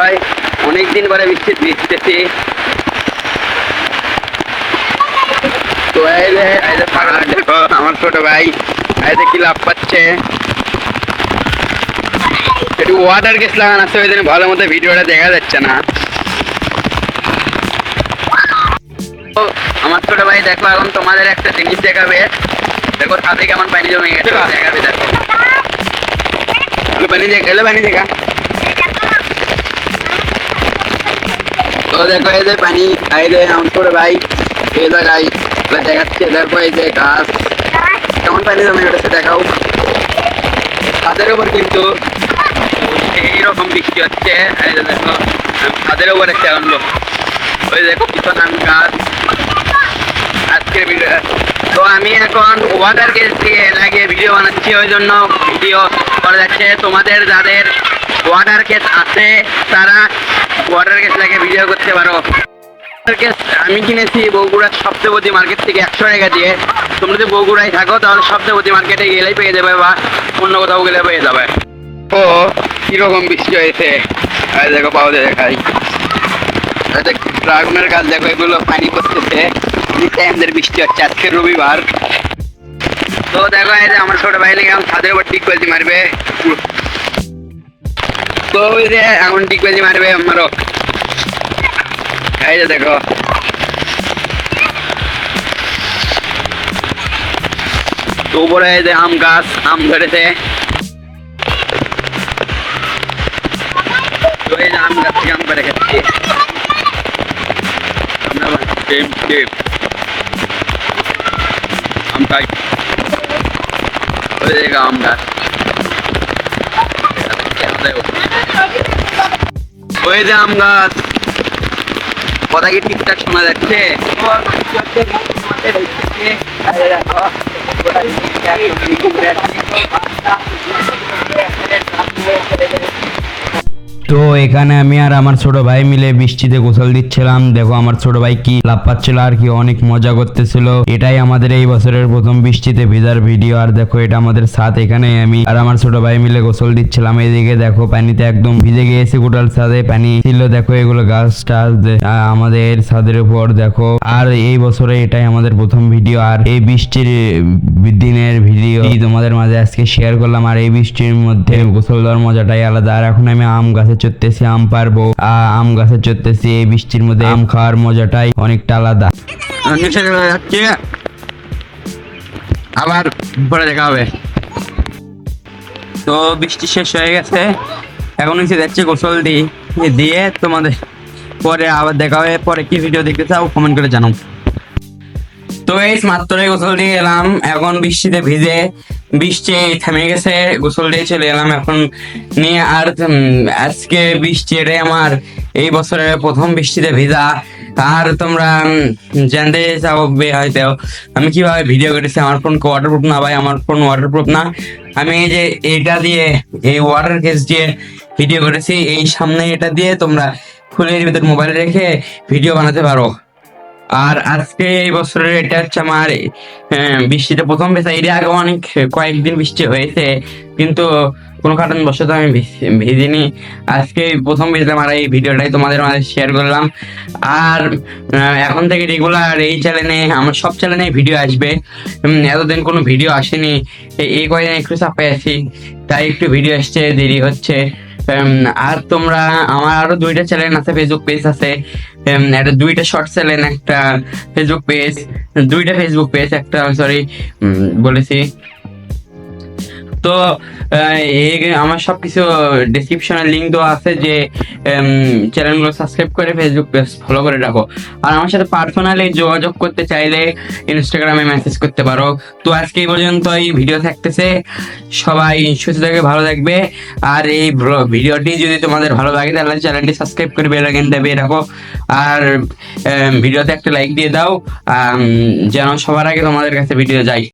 ভাই অনেকদিন পরে বৃষ্টি বৃষ্টিতেছি। তো দেখো আমার ছোট ভাই যে কি লাভ পাচ্ছে। একটু ওয়াটার গেস লাগানো আছে ওই জন্য ভালো মতো ভিডিওটা দেখা যাচ্ছে না। আমার ছোট ভাই দেখো এখন তোমাদের একটা জিনিস দেখাবে। দেখো ছাদে কেমন পানি জমে গেছে দেখাবে দেখো। পানি দেখা পানি দেখা যে পানি দেখাচ্ছে দেখো এই যে গাছ। পানি দেখাও। উপর কিন্তু বৃষ্টি হচ্ছে উপর একটা ওই দেখো গাছ। তো আমি এখন ওয়াটার লাগিয়ে ভিডিও বানাচ্ছি, ওই জন্য ভিডিও করা যাচ্ছে। তোমাদের যাদের ওয়াটার কেস আছে, তারা ওয়াটার কেস লাগিয়ে ভিডিও করতে পারো। আমি কিনেছি বগুড়ার সপ্তপতি মার্কেট থেকে একশো টাকা দিয়ে। তোমরা যদি বগুড়ায় থাকো, তাহলে সপ্তপতি মার্কেটে গেলেই পেয়ে যাবে বা অন্য কোথাও গেলে পেয়ে যাবে। ও, কীরকম বৃষ্টি হয়েছে? দেখো পাওয়া যায় দেখাই। ড্রাগনের গাছ দেখো, এগুলো পানি পড়তেছে। টাইমদের বৃষ্টি হচ্ছে, আজকে রবিবার। তো দেখো আমার ছোট ভাই লেগে আমার ছাদের উপর টিক বাজি মারবে। ওই যে এখন বাজি মারবে দেখো। উপরে আম গাছ, আম ধরেছে। আম গাছ থেকে আম করে খাচ্ছি আম গাছ। ওই যে আম গাছ। কথা কি ঠিকঠাক শোনা যাচ্ছে? তো এখানে আমি আর আমার ছোট ভাই মিলে বৃষ্টিতে গোসল দিচ্ছিলাম। দেখো আমার ছোট ভাই কি লাভ পাচ্ছিল আর কি অনেক মজা করতেছিল। এটাই আমাদের এই বছরের প্রথম বৃষ্টিতে ভিজার ভিডিও আর দেখো এটা আমাদের সাথ এখানে আমি আর আমার ছোট ভাই মিলে গোসল দিচ্ছিলাম। এইদিকে দেখো পানিতে একদম ভিজে গিয়েছে গোটাল ছাদে। পানি ছিল, দেখো এগুলো গাছ টাছ আমাদের ছাদের উপর, দেখো। আর এই বছরে এটাই আমাদের প্রথম ভিডিও আর এই বৃষ্টির দিনের ভিডিও তোমাদের মাঝে আজকে শেয়ার করলাম। আর এই বৃষ্টির মধ্যে গোসল দেওয়ার মজাটাই আলাদা। আর এখন আমি আম গাছে চড়তেছি, আম পারব। আম গাছে চড়তেছি, এই বৃষ্টির মধ্যে আম খাওয়ার মজাটাই অনেকটা আলাদা। আবার পরে দেখা হবে। তো বৃষ্টি শেষ হয়ে গেছে। এখন গোসল দিয়ে তোমাদের পরে আবার দেখা হবে। পরে কি ভিডিও দেখতে চাও কমেন্ট করে জানাও। তো এই মাত্রই গোসল দিয়ে এলাম। এখন বৃষ্টিতে ভিজে বৃষ্টি থেমে গেছে, গোসল দিয়ে চলে এলাম এখন নিয়ে। আর আজকে বৃষ্টি এটাই আমার, এই বছরের প্রথম বৃষ্টিতে ভিজা। আর তোমরা জানতে চাও বে- হয়তো, আমি কীভাবে ভিডিও করেছি, আমার ফোন ওয়াটারপ্রুফ না ভাই, আমার ফোন ওয়াটারপ্রুফ না। আমি এই যে এটা দিয়ে, এই ওয়াটার কেস দিয়ে ভিডিও করেছি, এই সামনে এটা দিয়ে তোমরা খুলে এর ভিতর মোবাইলে রেখে ভিডিও বানাতে পারো। আর আজকে এই বছরের এটা হচ্ছে আমার বৃষ্টিতে প্রথম বেচা এর আগে অনেক, কয়েকদিন বৃষ্টি হয়েছে, কিন্তু কোনো কারণবশত আমি ভিজ- ভিজিনি। আজকে প্রথম ভিজলাম আর এই ভিডিওটাই তোমাদের মাঝে শেয়ার করলাম। আর এখন থেকে রেগুলার এই চ্যানেলে আমার সব চ্যানেলে ভিডিও আসবে। এতদিন কোনো ভিডিও আসেনি। এই কয়েকদিন একটু চাপে আছি, তাই একটু ভিডিও আসছে, দেরি হচ্ছে। আর তোমরা, আমার আরও দুইটা চ্যানেল আছে ফেসবুক পেজ আছে। একটা দুইটা শর্ট সেলেন একটা ফেসবুক পেজ দুইটা ফেসবুক পেজ একটা সরি বলেছি। তো আমার সবকিছু ডেসক্রিপশনে লিংক দেওয়া আছে যে চ্যানেলগুলো সাবস্ক্রাইব করে ফেসবুক পেজ ফলো করে রাখো। আর আমার সাথে পার্সোনালি যোগাযোগ করতে চাইলে ইনস্টাগ্রামে মেসেজ করতে পারো। তো আজকে এই পর্যন্ত এই ভিডিও থাকতেছে। সবাই সুস্থ থাকে ভালো থাকবে। আর এই ভিডিওটি যদি তোমাদের ভালো লাগে, তাহলে চ্যানেলটি সাবস্ক্রাইব করে বেল আইকন দাবিয়ে রাখো। আর ভিডিওতে একটা লাইক দিয়ে দাও। যেন সবার আগে তোমাদের কাছে ভিডিও যায়